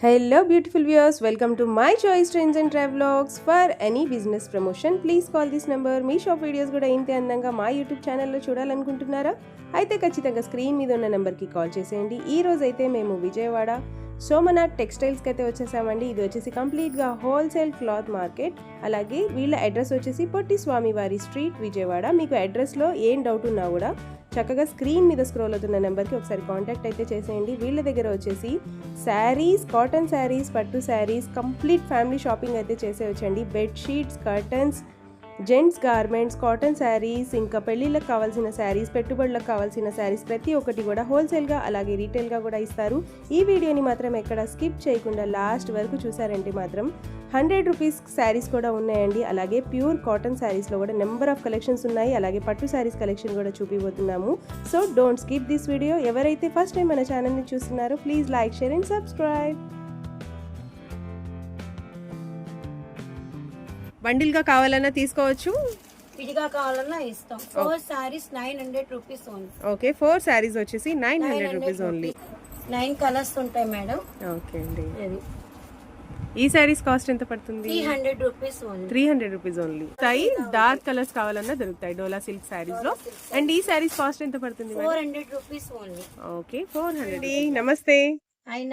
Hello beautiful viewers welcome to my choice trains and travelogues for any business promotion please call this number me shop videos కూడా ఇంతే అందంగా మా YouTube ఛానల్లో చూడాలనుకుంటున్నారా అయితే ఖచ్చితంగా screen మీద ఉన్న నెంబర్కి కాల్ చేసేయండి ఈ రోజైతే మేము విజయవాడ సోమనాథ్ టెక్స్టైల్స్కి అయితే వచ్చేసామండి. ఇది వచ్చేసి కంప్లీట్గా హోల్సేల్ క్లాత్ మార్కెట్. అలాగే వీళ్ళ అడ్రస్ వచ్చేసి పొట్టి స్వామి వారి స్ట్రీట్ విజయవాడ. మీకు అడ్రస్లో ఏం డౌట్ ఉన్నా కూడా చక్కగా స్క్రీన్ మీద స్క్రోల్ అవుతున్న నెంబర్కి ఒకసారి కాంటాక్ట్ అయితే చేసేయండి. వీళ్ళ దగ్గర వచ్చేసి శారీస్ కాటన్ శారీస్ పట్టు శారీస్ కంప్లీట్ ఫ్యామిలీ షాపింగ్ అయితే చేసేవచ్చండి bedsheets curtains gents garments cotton saris ఇంకా పెళ్ళిళ్ళకి కావాల్సిన శారీస్ పెట్టుబడులకు కావాల్సిన శారీస్ ప్రతి ఒక్కటి కూడా హోల్సేల్గా అలాగే రీటైల్గా కూడా ఇస్తారు. ఈ వీడియోని మాత్రం ఎక్కడ స్కిప్ చేయకుండా లాస్ట్ వరకు చూసారంటే మాత్రం హండ్రెడ్ రూపీస్ శారీస్ కూడా ఉన్నాయండి. అలాగే ప్యూర్ కాటన్ శారీస్లో కూడా నెంబర్ ఆఫ్ కలెక్షన్స్ ఉన్నాయి. అలాగే పట్టు శారీస్ కలెక్షన్ కూడా చూపిపోతున్నాము so don't skip this video. ఎవరైతే ఫస్ట్ టైం మన ఛానల్ని చూస్తున్నారో please like share and subscribe. బండిల్గా కావాలన్నా తీసుకోవచ్చు? విడిగా కావాలన్నా ఇస్తాం. Four saris nine hundred rupees only okay four saris వచ్చేసి nine hundred rupees only nine colours ఉంటాయి మేడం ఓకే అండి. ఈ శారీస్ కాస్ట్ ఎంత పడుతుంది? Three hundred rupees only three hundred rupees only దొరుకుతాయి డార్క్ కలర్స్ కావాలన్నా దొరుకుతాయి. డోలా సిల్క్ శారీస్లో. అండ్ ఈ శారీస్ కాస్ట్ ఎంత పడుతుంది four hundred rupees only okay four hundred నమస్తే.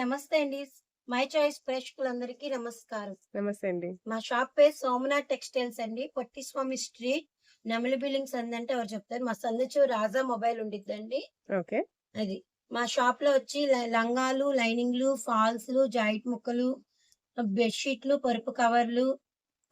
నమస్తే అండి. మై చాయిస్ ప్రేక్షకులందరికీ నమస్కారం. నమస్తే అండి. మా షాప్ పేరు సోమనాథ్ టెక్స్టైల్స్ అండి. పొట్టిస్వామి స్ట్రీట్ నెమలి బిల్డింగ్ సంది అంటే ఎవరు చెప్తారు? మా సందచు రాజా మొబైల్ ఉండిద్దండి. ఓకే. అది. మా షాప్లో వచ్చి లంగాలు లైనింగ్లు ఫాల్స్లు జాయింట్ ముక్కలు బెడ్షీట్లు పరుపు కవర్లు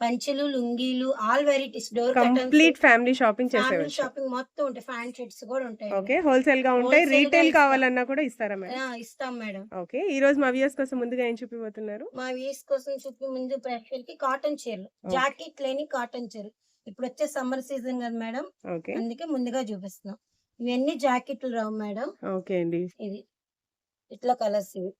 పంచెలు లుంగీలు all varieties door complete family shopping చేసేవచ్చు shopping మొత్తం ఉంటాయి. ఫ్యాన్ షర్ట్స్ కూడా ఉంటాయి ఓకే హోల్సేల్గా ఉంటాయి. రీటైల్. కావాలన్నా కూడా ఇస్తారా మేడం? ఆ, ఇస్తాం మేడం. ఓకే ఈ రోజు మా వ్యూస్ కోసం ముందుగా ఏం చూపిపోతున్నారు మా వీస్ కోసం చూపి ముందు ప్రేక్షకులకి కాటన్ చీరలు. జాకెట్ లేని కాటన్ చీరలు. ఇప్పుడు వచ్చే సమ్మర్ సీజన్ కదా మేడం. ఓకే. అందుకే ముందుగా చూపిస్తున్నాం. ఇవన్నీ జాకెట్లు రావు మేడం. ఓకే అండి. ఇది ఇట్లా కలర్స్ ఇవి ఇవి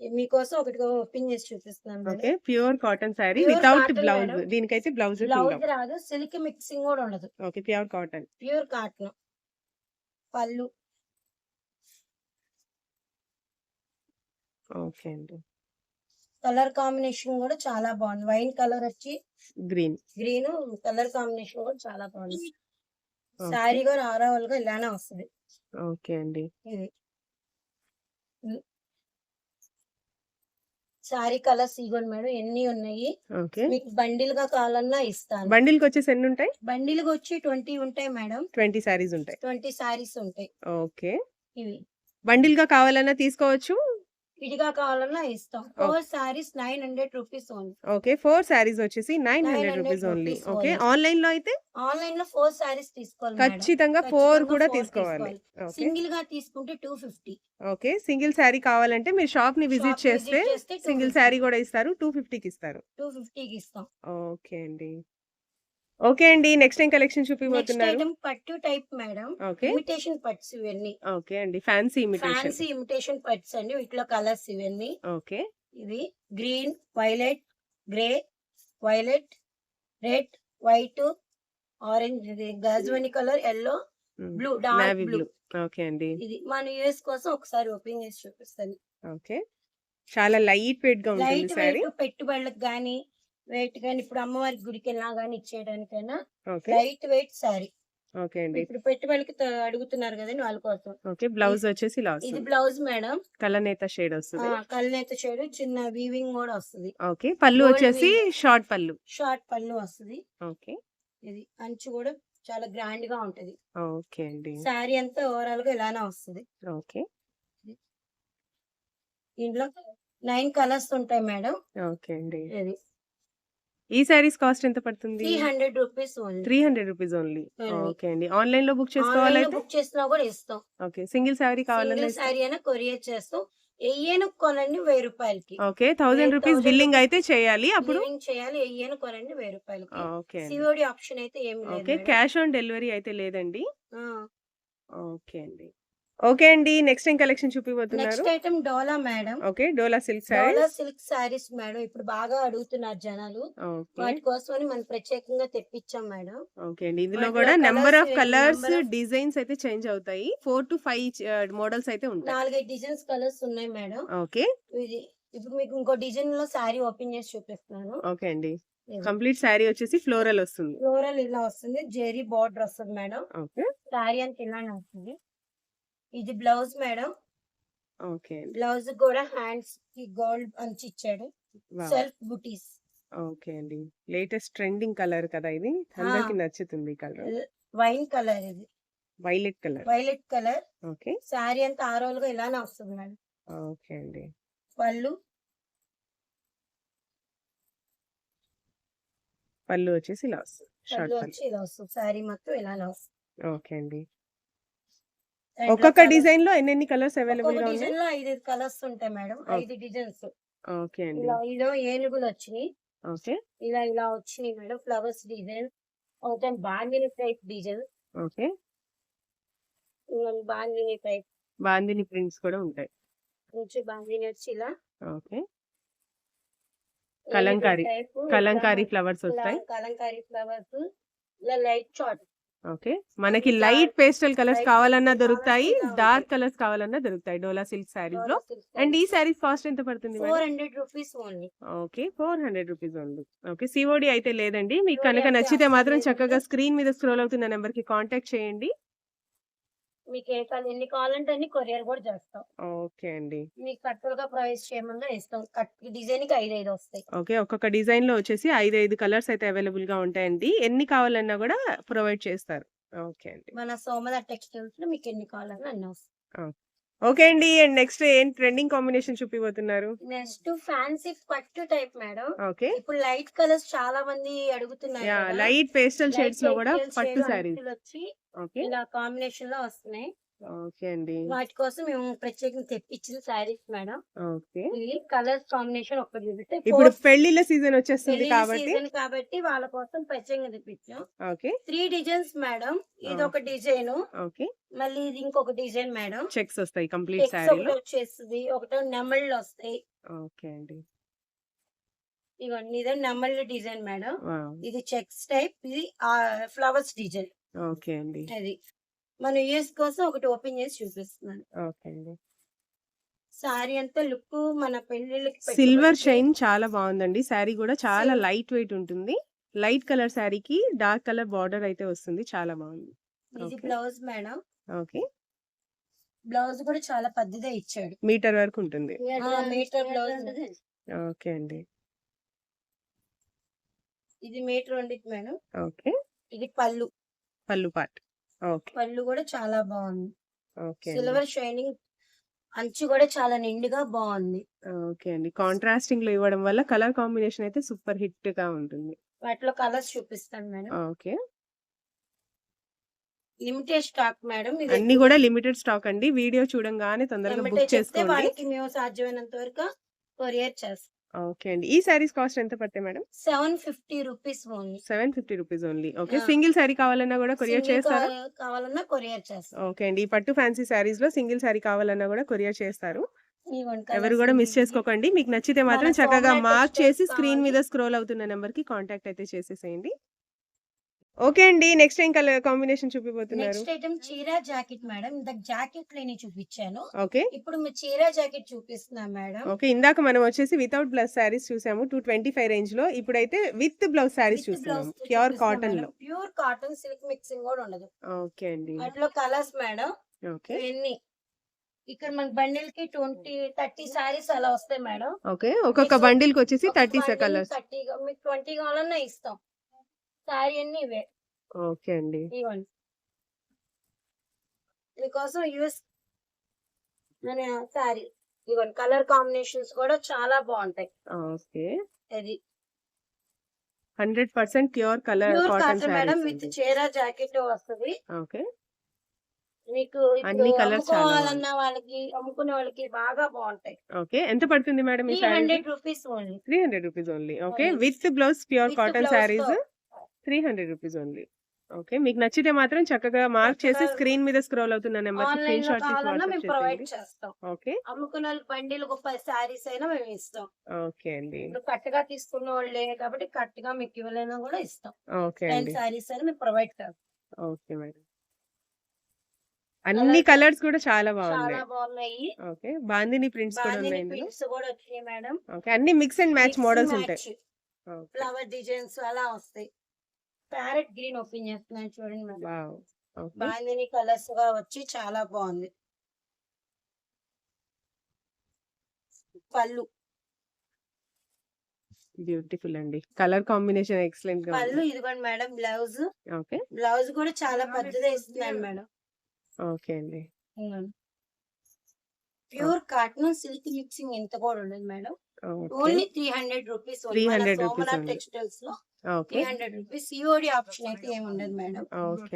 మీకోసం ఒకటి ఓపెన్ చేసి చూపిస్తున్నాను. Okay pure cotton Pure without blouse. దీనికైతే బ్లౌజ్ బ్లౌజ్ రాదు సిల్క్ మిక్సింగ్ కూడా ఉండదు. Okay pure cotton. Pure cotton. పళ్ళు. ఓకే అండి. కలర్ కాంబినేషన్ కూడా చాలా బాగుంది. వైన్ కలర్ వచ్చి గ్రీన్. గ్రీన్ కలర్ కాంబినేషన్ కూడా చాలా బాగుంది. శారీ కూడా ఆరవల్గా ఇలానే వస్తుంది. ఓకే అండి. ఇది. శారీ కలర్స్ ఇవ్వండి మేడం ఎన్ని ఉన్నాయి? ఓకే. మీకు బండిల్గా కావాలన్నా ఇస్తాను. బండిల్కి వచ్చేసి ఎన్ని ఉంటాయి బండిల్గా వచ్చి ట్వంటీ ఉంటాయి మేడం. ట్వంటీ శారీస్ ఉంటాయి. ట్వంటీ శారీస్ ఉంటాయి. ఓకే. ఇవి. బండిల్గా కావాలన్నా తీసుకోవచ్చు? విడిగా కావాలన్నా ఇస్తాం. Four saris nine hundred rupees only okay four saris వచ్చేసి nine hundred 900 rupees only okay. ఆన్లైన్లో అయితే? ఆన్లైన్లో ఫోర్ శారీస్ తీసుకోవాలి. ఖచ్చితంగా ఫోర్ కూడా తీసుకోవాలి. సింగిల్గా తీసుకుంటే two fifty okay single sari కావాలంటే మీరు షాప్ని విజిట్ చేస్తే సింగిల్ శారీ కూడా ఇస్తారు టూ ఫిఫ్టీకి ఇస్తారు. టూ ఫిఫ్టీకి ఇస్తాం. ఓకే అండి. ఓకే అండి నెక్స్ట్ ఏం కలెక్షన్ నెక్స్ట్ చూపిపోతున్నారు పట్టు టైప్ మేడం ఓకే ఇమిటేషన్ పట్స్ ఇవన్నీ. ఓకే అండి ఫ్యాన్సీ ఇమిటేషన్ ఫ్యాన్సీ ఇమిటేషన్ పట్స్ అండి వీటిలో కలర్స్ ఇవన్నీ. ఓకే. ఇది green violet grey violet red white orange ఇది గజవని colour yellow blue dark blue okay అండి. ఇది మన యూఎస్ కోసం ఒకసారి ఓపెన్ చేసి చూపిస్తాను. ఓకే. చాలా లైట్ వెయిట్గా ఉంటుంది లైట్ వెయిట్ పెట్టుబడులకు గానీ వెయిట్ గానీ ఇప్పుడు అమ్మవారి గుడికి వెళ్ళినా గానీ ఇచ్చేయడానికైనా లైట్ వెయిట్ సారీ ఓకే అండి. ఇప్పుడు పెట్టుబడికి అడుగుతున్నారు కదండి వాళ్ళ కోసం. ఓకే బ్లౌజ్ వచ్చేసి ఇలా ఇది బ్లౌజ్ మేడం కలనేత షేడ్ వస్తుంది. కల్నేత షేడ్ చిన్న వీవింగ్ కూడా వస్తుంది. ఓకే పళ్ళు వచ్చేసి. షార్ట్ పళ్ళు. షార్ట్ పళ్ళు వస్తుంది. ఓకే ఇది అంచు కూడా చాలా గ్రాండ్గా ఉంటది. ఓకే అండి. శారీ అంతా ఓవరాల్గా ఇలానే వస్తుంది. ఓకే దీంట్లో నైన్ కలర్స్ ఉంటాయి మేడం ఓకే అండి. ఇది. ఈ శారీస్ కాస్ట్ ఎంత పడుతుంది? Three hundred rupees only. Three hundred rupees only. Okay అండి. ఆన్లైన్లో బుక్ ఆన్లైన్ చేసుకోవాలైతే బుక్ చేసినా కూడా ఇస్తాం. ఓకే. సింగిల్ శారీ కావాలన్నా సింగిల్ శారీ అయినా కొరియర్ చేస్తాం. ఎయ్యను కొనండి వెయ్యి రూపాయలకి. ఓకే. థౌసండ్ రూపీస్ 1000 బిల్లింగ్ అయితే చేయాలి అప్పుడు? చేయాలి. ఎయ్యను కొనండి వెయ్యి రూపాయలకి. ఓకే సిఓడి ఆప్షన్ అయితే ఏమి లేదు ఓకే. క్యాష్ ఆన్ డెలివరీ అయితే లేదండి? ఓకే అండి. ఓకే అండి నెక్స్ట్ ఏం collection చూపిపోతున్నారు next item dola madam. Okay dola silk dola saris silk saris madam ఇప్పుడు బాగా అడుగుతున్నారు జనాలు. వాటి కోసమని మనం ప్రత్యేకంగా తెప్పించాం మేడం. ఓకే అండి ఇందులో కూడా నెంబర్ ఆఫ్ కలర్స్ డిజైన్స్ అయితే చేంజ్ అవుతాయి. ఫోర్ టు ఫైవ్ మోడల్స్ అయితే ఉంటాయి. నాలుగైదు డిజైన్స్ కలర్స్ ఉన్నాయి మేడం. ఓకే. ఇది ఇప్పుడు మీకు ఇంకో డిజైన్లో సారీ ఓపెన్ చేసి చూపిస్తున్నాను. ఓకే అండి. కంప్లీట్ శారీ వచ్చేసి ఫ్లోరల్ వస్తుంది. ఫ్లోరల్ ఇలా వస్తుంది జెరీ బార్డర్ వస్తుంది మేడం. ఓకే. సారీ అంతా ఇలానే వస్తుంది. ఇది బ్లౌజ్ మేడం. ఓకే. బ్లౌజ్ కూడా హ్యాండ్స్కి గోల్డ్ అంచి ఇచ్చాడు. సెల్ఫ్ బుటీస్. ఓకే అండి. లేటెస్ట్ ట్రెండింగ్ కలర్ కదా ఇది? అందరికి నచ్చుతుంది కలర్. వైన్ కలర్ ఇది. Violet colour. Violet colour. Okay. Sari అంతా ఆరోల్గా ఇలానే వస్తుంది మేడం. ఓకే అండి. పళ్ళు. పళ్ళు వచ్చేసి ఇలా వస్తుంది. షార్ట్ పళ్ళు. వచ్చి ఇలా వస్తుంది. సారీ మొత్తం ఇలానే వస్తుంది. ఓకే అండి. ఒక్కొక్క డిజైన్లో ఎన్ని కలర్స్ అవైలబుల్గా ఉన్నాయి? డిజైన్లో ఐదు కలర్స్ ఉంటాయి మేడం. ఐదు డిజైన్స్. ఓకే అండి. ఇలా ఇలా ఏనుగులు వచ్చినాయి. ఓకే. ఇలా ఇలా వచ్చినాయి మేడం. Flowers design. ఒకటి బాంగిని టైప్ డిజైన్. ఓకే. బాంగిని టైప్ బాందిని ప్రింట్స్ కూడా ఉంటాయి. నుంచి బాంగిని వచ్చి ఇలా ఓకే. కలంకారీ. కలంకారీ ఫ్లవర్స్ వస్తాయి. కలంకారీ ఫ్లవర్స్. ఇలా లైట్ చాట్ ఓకే. మనకి లైట్ పేస్టల్ కలర్స్ కావాలన్నా దొరుకుతాయి. డార్క్. కలర్స్ కావాలన్నా దొరుకుతాయి. డోలా సిల్క్ సారీస్లో. అండ్ ఈ సారీస్ కాస్ట్ ఎంత పడుతుంది four madam hundred rupees only. Okay. Four hundred rupees ఉంది ఓకే. సిఓడి అయితే లేదండి. మీకు కనుక నచ్చితే మాత్రం. చక్కగా స్క్రీన్ మీద స్క్రోల్ అవుతున్న నెంబర్కి కాంటాక్ట్ చేయండి. మీకు ఏ కావాలి ఎన్ని కావాలంటే అన్ని కొరియర్ కూడా చేస్తాం. ఓకే అండి. మీకు కట్టులుగా ప్రొవైడ్ చేయమన్నా ఇస్తాం. కట్ డిజైన్కి ఐదు ఐదు వస్తాయి. ఓకే ఒక్కొక్క డిజైన్లో వచ్చేసి ఐదు ఐదు కలర్స్ అయితే అవైలబుల్గా ఉంటాయండి. ఎన్ని కావాలన్నా కూడా ప్రొవైడ్ చేస్తారు. ఓకే అండి. మన సోమద టెక్స్టైల్స్లో మీకు ఎన్ని కావాలన్నా అన్ని వస్తాయి. ఓకే అండి అండ్ నెక్స్ట్ ఏం ట్రెండింగ్ కాంబినేషన్ చూపిపోతున్నారు నెక్స్ట్ ఫ్యాన్సీ పట్టు టైప్ మేడం ఓకే. ఇప్పుడు లైట్ కలర్స్ చాలా మంది అడుగుతున్నారు యా. లైట్ పేస్టల్ షేడ్స్లో కూడా పట్టు అంచులు వచ్చి ఓకే. ఇలా కాంబినేషన్లో వస్తున్నాయి. ఓకే అండి. వాటి కోసం మేము ప్రత్యేకంగా తెప్పించిన శారీస్ మేడం. ఓకే. ఇది కలర్స్ కాంబినేషన్ ఒకటి చూపిస్తే ఇప్పుడు పెళ్ళిళ్ళ సీజన్ వచ్చేస్తుంది కాబట్టి వాళ్ళ కోసం ప్రత్యేకంగా తెప్పించాం. ఓకే. Three designs madam. ఇది. ఒక డిజైన్. ఓకే. మళ్ళీ ఇది ఇంకొక డిజైన్ మేడం. చెక్స్ వస్తాయి కంప్లీట్ ఒకటి వచ్చేస్తుంది. ఒకటో నెమళ్ళు వస్తాయి. ఓకే అండి. ఇవన్నీ ఇదే నెమళ్ళు డిజైన్ మేడం. ఇది చెక్స్ టైప్. ఇది ఫ్లవర్స్ డిజైన్. ఓకే అండి. అది. మన యూఎస్ కోసం ఒకటి ఓపెన్ చేసి చూపిస్తున్నాను. ఓకే అండి. సారీ అంతా లుక్ మన పెళ్ళిళ్ళకి సిల్వర్ షైన్ చాలా బాగుందండి. శారీ కూడా చాలా. లైట్ వెయిట్ ఉంటుంది. లైట్ కలర్ శారీకి డార్క్ కలర్ బార్డర్ అయితే వస్తుంది. చాలా బాగుంది. ఇది. Blouse madam. ఓకే. బ్లౌజ్ కూడా చాలా పెద్దదే ఇచ్చాడు. మీటర్ వరకు ఉంటుంది. Metre blouse. ఓకే అండి. ఇది మీటర్ ఉండిద్ది మేడం. ఓకే. ఇది పళ్ళు. పళ్ళు పార్ట్. పళ్ళు కూడా చాలా బాగుంది. సిల్వర్ షైనింగ్ అంచు కూడా చాలా నిండుగా బాగుంది. ఓకే అండి. కాంట్రాస్టింగ్లో ఇవ్వడం వల్ల కలర్ కాంబినేషన్ అయితే సూపర్ హిట్గా ఉంటుంది. వాటిలో కలర్స్ చూపిస్తాను madam. Okay. Limited stock madam. ఇది అన్ని కూడా లిమిటెడ్ స్టాక్ అండి. వీడియో చూడంగానే తొందరగా బుక్ చేసుకోండి. వాళ్ళకి మేము సాధ్యమైనంత వరకు కొరియర్ చేస్తాం. ఓకే అండి. ఈ సారీస్ కాస్ట్ ఎంత పడతాయి madam? Seven fifty rupees only. Seven fifty rupees only. Okay. Single sari కావాలన్నా కూడా కొరియర్ చేస్తారా? కావాలన్నా కొరియర్ చేస్తాం. ఓకే అండి. ఈ పట్టు ఫ్యాన్సీ శారీస్లో సింగిల్ శారీ కావాలన్నా కూడా కొరియర్ చేస్తారు. ఎవరు కూడా మిస్. చేసుకోకండి. మీకు నచ్చితే మాత్రం చక్కగా మార్క్ చేసి స్క్రీన్ మీద. స్క్రోల్ అవుతున్న నెంబర్కి కాంటాక్ట్ అయితే చేసేసేయండి. ఓకే అండి నెక్స్ట్ ఏం కలర్ కాంబినేషన్ చూపిపోతున్నారు నెక్స్ట్ ఐటమ్ చీర జాకెట్ మేడం. ఇందాక జాకెట్ లేని చూపించాను. ఓకే. ఇప్పుడు మీ చీర జాకెట్ చూపిస్తున్నా మేడం. ఓకే ఇందాక మనం వచ్చేసి వితౌట్ బ్లౌజ్ శారీస్ చూసాము టూ ట్వంటీ ఫైవ్ రేంజ్లో. ఇప్పుడైతే విత్ బ్లౌజ్ శారీస్ చూస్తున్నాము ప్యూర్ కాటన్లో. ప్యూర్ కాటన్ సిల్క్ మిక్సింగ్ కూడా ఉండదు. ఓకే అండి. వాటిలో కలర్స్ మేడం. ఓకే. ఇవన్నీ ఇక్కడ మన బండిల్కి ట్వంటీ థర్టీ సారీస్ అలా వస్తాయి మేడం. ఓకే ఒక్కొక్క బండిల్కి వచ్చేసి థర్టీ కలర్స్ థర్టీ మీకు ట్వంటీ కావాలన్నా ఇస్తాం. సారీ అన్ని ఇవే. ఓకే అండి. ఇవ్వండి. మీకోసం యూస్ మన సారీ ఇవ్వండి. కలర్ కాంబినేషన్స్ కూడా చాలా బాగుంటాయి. ఓకే. అది hundred percent pure colour madam with చీర జాకెట్ వస్తుంది. ఓకే. మీకు అన్ని చాలా అమ్ముకోవాలన్న వాళ్ళకి అమ్ముకునే వాళ్ళకి బాగా బాగుంటాయి. ఓకే. ఎంత పడుతుంది మేడం ఈ sari hundred rupees only. Three hundred rupees only. Okay. With blouse pure కాటన్తో. Three hundred rupees only. Okay మీకు నచ్చితే మాత్రం చక్కగా మార్క్ చేసి స్క్రీన్ మీద స్క్రోల్ అవుతున్న నెంబర్ స్క్రీన్ షాట్ తీసి ప్రొవైడ్ చేస్తాం. ఓకే. అమ్ముకున్న బండిలకు పది శారీస్ అయినా మేము ఇస్తాం. ఓకే అండి. ఇప్పుడు కట్టుగా తీసుకున్న వాళ్ళే కాబట్టి కట్టుగా మీకు ఇవ్వలేనా కూడా ఇస్తాం. ఓకే అండి. శారీస్ అయినా మేము ప్రొవైడ్ చేస్తాం. Okay madam. అన్ని కలర్స్ కూడా చాలా బాగున్నాయి. బాగున్నాయి. ఓకే బాందిని ప్రింట్స్ కూడా ఉన్నాయి ప్రింట్స్ కూడా వచ్చినాయి మేడం. ఓకే అన్ని మిక్స్ అండ్ మ్యాచ్ మోడల్స్ ఉంటాయి. ఫ్లవర్ డిజైన్స్ అలా వస్తాయి. ప్యారెట్ గ్రీన్ ఓపెన్ చేస్తున్నాను చూడండి మేడం బాందిని కలర్స్గా వచ్చి చాలా బాగుంది. పళ్ళు. బ్యూటిఫుల్ అండి. కలర్ కాంబినేషన్ ఎక్సలెంట్గా పళ్ళు ఇదిగోండి మేడం బ్లౌజ్. ఓకే. బ్లౌజ్ కూడా చాలా పెద్దదే ఇస్తున్నాను మేడం. ఓకే అండి. ప్యూర్ కాటన్ సిల్క్ మిక్సింగ్ ఎంత కూడా ఉండదు madam. Only three hundred rupees 300 rupees only. టెక్స్టైల్స్లో. Three hundred rupees COD option అయితే ఏమి ఉండదు మేడం.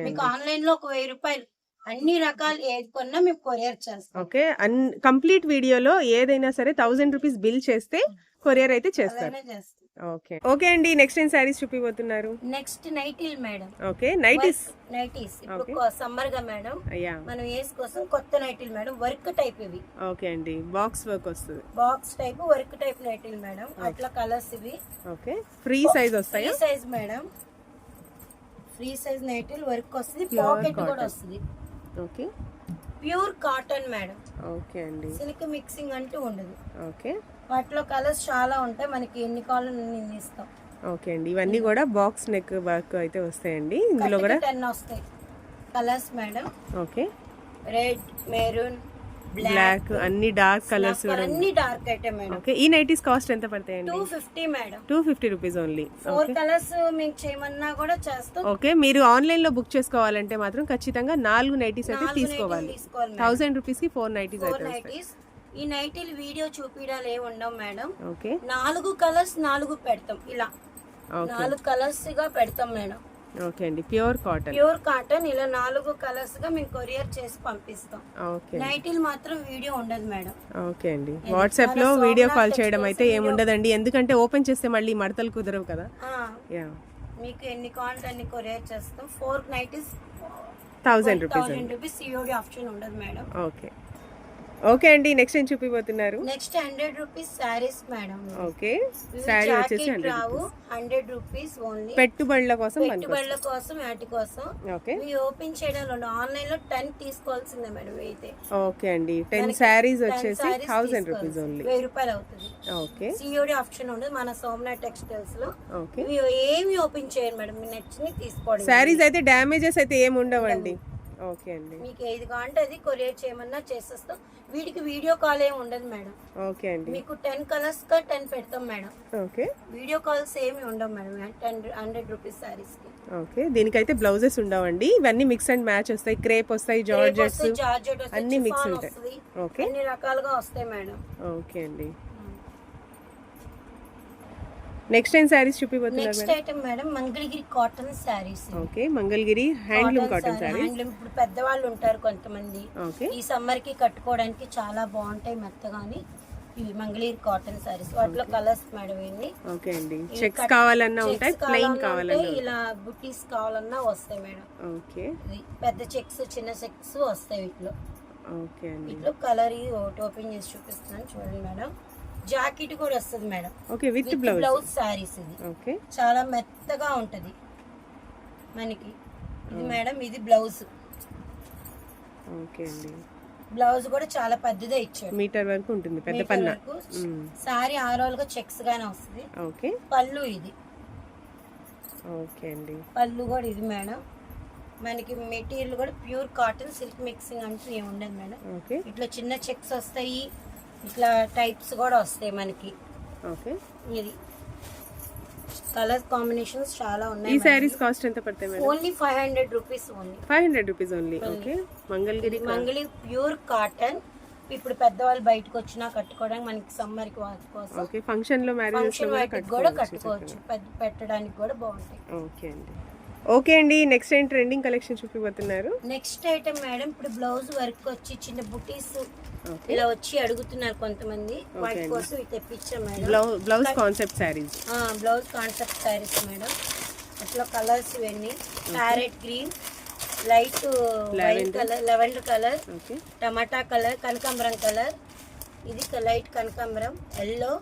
మీకు ఆన్లైన్లో ఒక వెయ్యి రూపాయలు అన్ని రకాలు ఏది కొన్నా మేము కొరియర్ చేస్తాం. ఓకే అన్ కంప్లీట్ వీడియోలో ఏదైనా సరే థౌసండ్ రూపీస్ బిల్ చేస్తే కొరియర్ అయితే చేస్తారు. ఓకే. ఓకే అండి నెక్స్ట్ ఏం శారీస్ చూపిపోతున్నారు నెక్స్ట్ నైటీల్ మేడం. Okay nighties nighties. ఇప్పుడు సమ్మర్గా మేడం. అయ్యా. మనం వేస్ కోసం కొత్త నైటీల్ మేడం వర్క్ టైప్ ఇవి. ఓకే అండి బాక్స్ వర్క్ వస్తుంది. బాక్స్ టైప్ వర్క్ టైప్ నైటీల్ మేడం. అట్లా కలర్స్ ఇవి. ఓకే ఫ్రీ సైజ్ ఫ్రీ వస్తాయా సైజ్ మేడం. ఫ్రీ సైజ్ నైటీల్ వర్క్ వస్తుంది. పాకెట్ కూడా. వస్తుంది. Okay. Pure cotton madam. Okay అండి. సిల్క్ మిక్సింగ్ అంటూ ఉండదు. ఓకే. వాటిలో కలర్స్ చాలా ఉంటాయి. మనకి ఎన్ని కావాలి అన్ని ఇస్తాం. ఓకే అండి. ఇవన్నీ కూడా బాక్స్ నెక్ వర్క్ అయితే వస్తాయండి. ఇందులో కూడా టెన్ వస్తాయి. Colours madam. Okay. Red maroon black అన్ని డార్క్ కలర్స్ అన్ని డార్క్ అయితే మేడం. ఓకే. ఈ నైటీస్ కాస్ట్ ఎంత పడతాయండి? Two fifty madam. Two fifty rupees only. Four colours మీకు చేయమన్నా కూడా చేస్తాం. ఓకే. మీరు ఆన్లైన్లో బుక్ చేసుకోవాలంటే మాత్రం ఖచ్చితంగా నాలుగు నైటీస్ అయితే తీసుకోవాలి నైటీలు తీసుకోవాలి. థౌసండ్ రూపీస్కి ఫోర్ నైటీస్ అయితే ఈ నైటీలు వీడియో చూపించాలి ఏమి ఉండవు మేడం. ఓకే. నాలుగు కలర్స్ నాలుగు పెడతాం ఇలా. నాలుగు కలర్స్గా పెడతాం మేడం. ఓకే అండి. Pure cotton. ప్యూర్ కాటన్ ఇలా నాలుగు కలర్స్గా మేము కొరియర్ చేసి పంపిస్తాం. ఓకే. నైటీలు మాత్రం వీడియో ఉండదు మేడం. ఓకే అండి. వాట్సాప్లో వీడియో కాల్ చేయడం అయితే చేసి ఏమి video- ఉండదండి. ఎందుకంటే ఓపెన్ చేస్తే మళ్ళీ మడతలు కుదరవు కదా. యా. మీకు ఎన్ని కావాలంటే అన్ని కొరియర్ చేస్తాం. Four nighties thousand rupees thousand rupees COD option ఉండదు మేడం. ఓకే. ఓకే అండి నెక్స్ట్ ఏం చూపిపోతున్నారు next hundred rupees saris madam okay sari వచ్చేసి హండ్రెడ్ రావు హండ్రెడ్ రూపీస్ ఓన్లీ పెట్టుబడుల కోసం పెట్టుబడుల కోసం వాటి కోసం. ఓకే. ఇవి ఓపెన్ చేయడంలో ఆన్లైన్లో టెన్ తీసుకోవాల్సిందే మేడం అయితే. ఓకే అండి టెన్ 10 వచ్చేసి థౌసండ్ రూపీస్. ఓన్లీ వెయ్యి రూపాయలు అవుతుంది. ఓకే. సిఓడి ఆప్షన్ ఉండదు మన సోమనాథ్ టెక్స్టైల్స్లో. ఓకే. ఏమి ఓపెన్ చేయరు మేడం మీ నచ్చినవి తీసుకోవడం శారీస్ అయితే డ్యామేజెస్ అయితే ఏమి ఉండవండి. ఓకే అండి. మీకు ఏది కావాలంటే అది కొరియర్ చేయమన్నా చేసేస్తాం. వీటికి వీడియో కాల్ ఏమి ఉండదు మేడం. ఓకే అండి. మీకు టెన్ కలర్స్గా టెన్ పెడతాం మేడం. ఓకే. వీడియో కాల్స్ ఏమి ఉండవు మేడం. టెన్ హండ్రెడ్ రూపీస్ సారీస్కి. ఓకే. దీనికైతే బ్లౌజెస్ ఉండవండి. ఇవన్నీ మిక్స్ అండ్ మ్యాచ్ వస్తాయి. క్రేప్ వస్తాయి జార్జెట్స్ జార్జెట్ అన్ని mix ఉంటాయి. ఓకే. అన్ని రకాలుగా వస్తాయి మేడం. ఓకే అండి. నెక్స్ట్ ఏం saris చూపిపోతున్నారు next item madam Mangalagiri cotton saris okay Mangalagiri handloom cotton saris handloom ఇప్పుడు పెద్దవాళ్ళు ఉంటారు కొంతమంది. ఓకే. ఈ సమ్మర్కి కట్టుకోవడానికి చాలా బాగుంటాయి మెత్తగాని. ఇవి మంగళగిరి కాటన్ శారీస్ వాటిలో కలర్స్ మేడం ఇవి ఓకే అండి. చెక్స్ కావాలన్నా ఉంటాయి ప్లెయిన్ కావాలన్నా ఇలా బుటీస్ కావాలన్నా వస్తాయి మేడం. ఓకే. పెద్ద చెక్స్ చిన్న చెక్స్ వస్తాయి వీటిలో. ఓకే అండి. వీటిలో కలర్ ఓపెన్ చేసి చూపిస్తున్నాను చూడండి మేడం. జాకెట్ కూడా వస్తుంది madam. Okay with blouse blouse saris ఇది. ఓకే చాలా మెత్తగా ఉంటది మనకి. ఇది మేడం ఇది బ్లౌజ్ ఓకే అండి. బ్లౌజ్ కూడా చాలా పెద్దదే ఇచ్చాడు. మీటర్ వరకు ఉంటుంది పెద్ద పన్న. శారీ ఆరోలుగా చెక్స్ గానే వస్తుంది. ఓకే పళ్ళు ఇది. ఓకే అండి. పళ్ళు కూడా ఇది మేడం. మనకి మెటీరియల్ కూడా ప్యూర్ కాటన్ సిల్క్ మిక్సింగ్ అంటూ ఏమి ఉండదు మేడం. ఓకే ఇట్లా చిన్న చెక్స్ వస్తాయి. ఇట్లా టైప్స్ కూడా వస్తాయి మనకి. ఓకే. ఇది. కలర్ కాంబినేషన్స్ చాలా ఈ ఉన్నాయి శారీస్ కాస్ట్ ఎంత పడతాయి madam? Only five hundred rupees only. Five hundred rupees only. Okay. Mangalagiri మంగళి pure cotton. ఇప్పుడు పెద్దవాళ్ళు బయటకు వచ్చినా కట్టుకోవడానికి మనకి సమ్మర్కి వాటి కోసం. ఓకే. ఫంక్షన్లో లో కూడా కట్టుకోవచ్చు. పెట్టడానికి కూడా బాగుంటాయి. ఓకే అండి. ఓకే అండి నెక్స్ట్ ఏం ట్రెండింగ్ కలెక్షన్ చూపిపోతున్నారు నెక్స్ట్ ఐటమ్ మేడం ఇప్పుడు బ్లౌజ్ వర్క్ వచ్చి చిన్న బుటీస్ ఇలా వచ్చి అడుగుతున్నారు కొంతమంది. వాటి. కోసం ఇవి తెప్పించాం madam blouse concept saris blouse concept saris madam అట్లా కలర్స్ ఇవన్నీ. Parrot green light white. Colour lavender colour టమాటా కలర్ కనకాంబరం కలర్ ఇది లైట్ కనకాంబరం ఎల్లో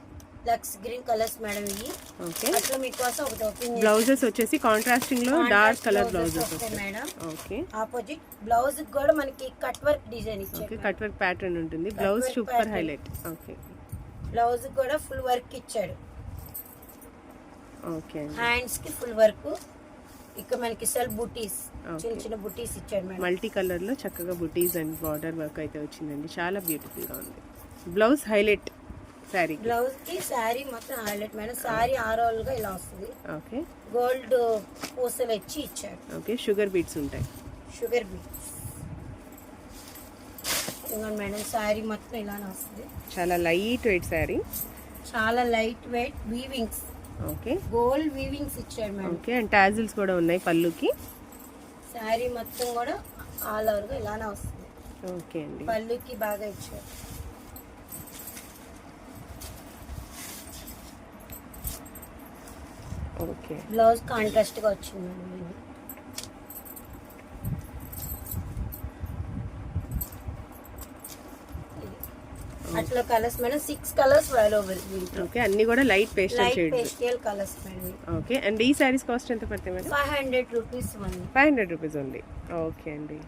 లక్స్ గ్రీన్ కలర్స్ మేడం ఇవి. ఓకే. అట్లా మీకోసం ఒకటి ఓపెన్ బ్లౌజెస్ వచ్చేసి కాంట్రాస్టింగ్లో dark colour blouses madam. Okay. Opposite blouse కూడా మనకి కట్ వర్క్ డిజైన్ ఓకే ఇచ్చాడు కట్ వర్క్ ప్యాటర్న్ ఉంటుంది. Blouse super. Highlight okay. Blouse కూడా ఫుల్ వర్క్ ఇచ్చాడు ఓకే హ్యాండ్స్కి ఫుల్ వర్క్ ఇక్కడ మనకి సెల్ బుటీస్. చిన్న చిన్న బుటీస్ ఇచ్చాడు మేడం. మల్టీ కలర్లో చక్కగా బుటీస్ అండ్ బార్డర్ వర్క్ అయితే వచ్చిందండి. చాలా బ్యూటిఫుల్గా ఉంది. బ్లౌజ్ హైలైట్ శారీ బ్లౌజ్కి శారీ మొత్తం హైలైట్ మేడం శారీ ఆరోల్గా ఇలా వస్తుంది. ఓకే గోల్డ్ పూసలు ఇచ్చి ఇచ్చాడు ఓకే షుగర్ బీట్స్ ఉంటాయి. షుగర్ బీట్స్ ఇదిగోండి మేడం శారీ మొత్తం ఇలానే వస్తుంది. చాలా లైట్ వెయిట్ శారీ చాలా light weight weavings okay gold weavings ఇచ్చాడు మేడం ఓకే అండ్ టాజిల్స్ కూడా ఉన్నాయి పళ్ళుకి. శారీ మొత్తం కూడా ఆల్ ఓవర్గా ఇలానే వస్తుంది. ఓకే అండి. పళ్ళుకి బాగా ఇచ్చాడు ఓకే బ్లౌజ్ కాంట్రాస్ట్గా వచ్చింది. మేడం ఇది. ఇది. అట్లా colours madam six colours available okay అన్ని కూడా light pastel light shades pastel colours madam. Okay and ఈ శారీస్ కాస్ట్ ఎంత పడతాయి madam? Five hundred rupees one five hundred rupees ఉంది ఓకే అండి.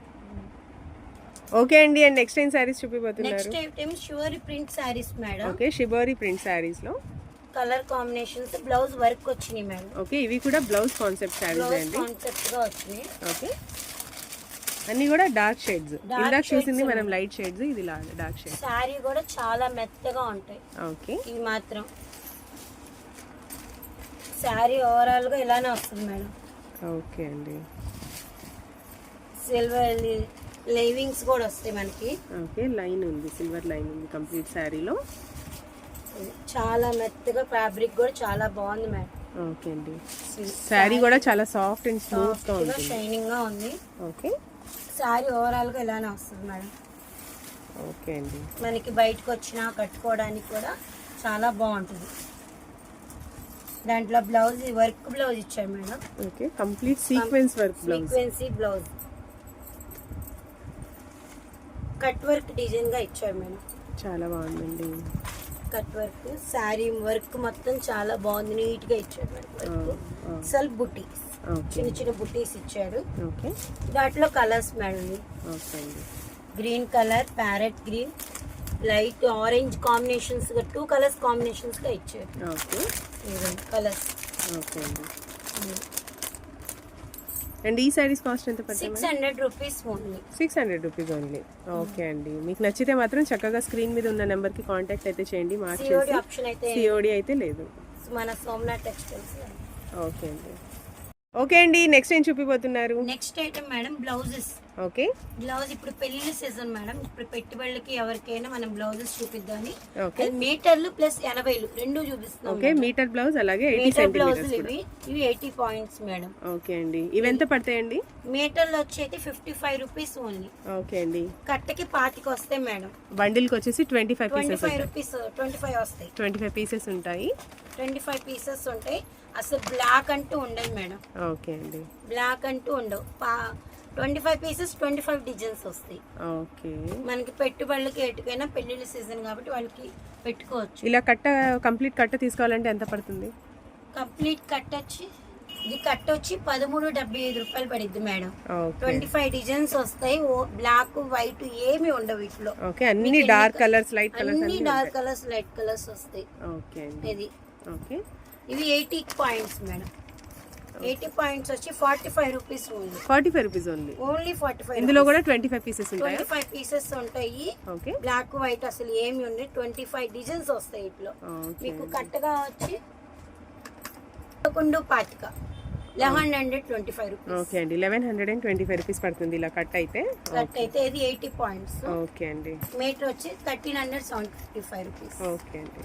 ఓకే అండి అండ్ నెక్స్ట్ ఏం శారీస్ చూపిపోతున్నారు next item sure print saris madam. Okay shibori print శారీస్లో. Colour combinations blouse work వచ్చినాయి మేడం. ఓకే ఇవి కూడా బ్లౌజ్ కాన్సెప్ట్ శారీస్ బ్లౌజ్ అండి? కాన్సెప్ట్గా వచ్చినాయి. ఓకే. అన్ని కూడా డార్క్ షేడ్స్. ఇందాక చూసింది మనం. లైట్ షేడ్స్ ఇది డార్క్ షేడ్స్. శారీ కూడా చాలా మెత్తగా ఉంటాయి. ఓకే. ఇవి మాత్రం. శారీ ఓవరాల్గా ఇలానే వస్తుంది మేడం. ఓకే అండి. సిల్వర్ లేవింగ్స్ కూడా వస్తాయి మనకి. ఓకే లైన్ ఉంది సిల్వర్ లైన్ ఉంది కంప్లీట్ శారీలో. చాలా మెత్తగా ఫ్యాబ్రిక్ కూడా చాలా బాగుంది మేడం ఓకే అండి. శారీ కూడా చాలా సాఫ్ట్ అండ్ స్మూత్గా సాఫ్ట్గా ఉంటుంది. షైనింగ్గా ఉంది. ఓకే. శారీ ఓవరాల్గా ఇలానే వస్తుంది మేడం ఓకే అండి. మనకి బయటకు వచ్చినా కట్టుకోవడానికి కూడా చాలా బాగుంటుంది. దాంట్లో బ్లౌజ్ వర్క్ బ్లౌజ్ ఇచ్చారు madam okay. Complete sequence work blouse సీక్వెన్సీ blouse cut work డిజైన్గా ఇచ్చారు మేడం చాలా బాగుందండి. కట్ వర్క్ శారీ వర్క్ మొత్తం చాలా బాగుంది. నీట్గా ఇచ్చాడు వర్క్. బుటీస్. ఓకే. చిన్న చిన్న బుటీస్ ఇచ్చాడు. ఓకే. దాంట్లో colours madam. Green colour parrot green light orange కాంబినేషన్స్గా two colours కాంబినేషన్స్గా ఇచ్చారు ఓకే. కలర్స్. ఓకే అండి. అండ్ ఈ శారీస్ కాస్ట్ ఎంత పడుతుంది six hundred rupees only six hundred rupees only okay అండి. మీకు నచ్చితే మాత్రం చక్కగా స్క్రీన్ మీద ఉన్న నెంబర్కి కాంటాక్ట్ అయితే చేయండి అయితే సిఓడి అయితే లేదు. మన సోమనాథ్ టెక్స్టైల్స్ ఓకే అండి. ఓకే అండి నెక్స్ట్ ఏం చూపిపోతున్నారు next item madam blouses okay blouse ఇప్పుడు పెళ్ళిళ్ళ సీజన్ మేడం ఇప్పుడు పెట్టుబడులకి ఎవరికైనా మనం బ్లౌజెస్ చూపిద్దామని. మీటర్లు ప్లస్ ఎనభైలు రెండు చూపిస్తున్నాం ఓకే మీటర్ బ్లౌజ్ అలాగే మీటర్ బ్లౌజులు ఇవి ఇవి ఎయిటీ పాయింట్స్ మేడం ఓకే అండి. ఇవి ఎంత పడతాయండి? మీటర్లు వచ్చి అయితే fifty five rupees only okay అండి. కట్టకి పాతికి వస్తాయి మేడం బండిల్కి వచ్చేసి twenty five twenty pieces five rupees twenty five వస్తాయి. ట్వంటీ ఫైవ్ పీసెస్ ఉంటాయి. ట్వంటీ ఫైవ్ పీసెస్ ఉంటాయి. అసలు బ్లాక్ అంటూ ఉండదు మేడం. ఓకే అండి. బ్లాక్ అంటూ ఉండవు. Twenty five pieces twenty five designs వస్తాయి. ఓకే. మనకి పెట్టుబడులకి ఎటుకైనా పెళ్ళిళ్ళ సీజన్ కాబట్టి వాళ్ళకి పెట్టుకోవచ్చు. ఇలా కట్ట కంప్లీట్ కట్ట తీసుకోవాలంటే ఎంత పడుతుంది? కంప్లీట్ కట్ వచ్చి ఇది కట్ వచ్చి పదమూడు డెబ్బై ఐదు రూపాయలు పడిద్ది మేడం. ట్వంటీ ఫైవ్ డిజైన్స్ వస్తాయి. ఓ బ్లాక్ వైట్ ఏమి ఉండవు వీటిలో. ఓకే అన్ని డార్క్ కలర్స్ లైట్ కలర్స్ అన్ని డార్క్ కలర్స్ లైట్ కలర్స్ వస్తాయి. ఓకే ఇది. ఓకే. ఇవి eighty points madam. Eighty points వచ్చి forty five rupees only forty five rupees only only forty five ఇందులో కూడా ట్వంటీ ఫైవ్ పీసెస్ ఉంటాయా? ట్వంటీ ఫైవ్ పీసెస్ ఉంటాయి. Okay. Black white అసలు ఏమి ఉండే ట్వంటీ ఫైవ్ డిజైన్స్ వస్తాయి ఇట్లో. మీకు కట్టగా వచ్చి పదకొండు పాతిక. Eleven hundred twenty five rupees. Okay అండి. Eleven hundred and twenty five rupees పడుతుంది ఇలా కట్ అయితే. కట్ అయితే ఇది ఎయిటీ పాయింట్స్. ఓకే అండి. మీటర్ వచ్చి thirteen hundred seventy five rupees. Okay అండి.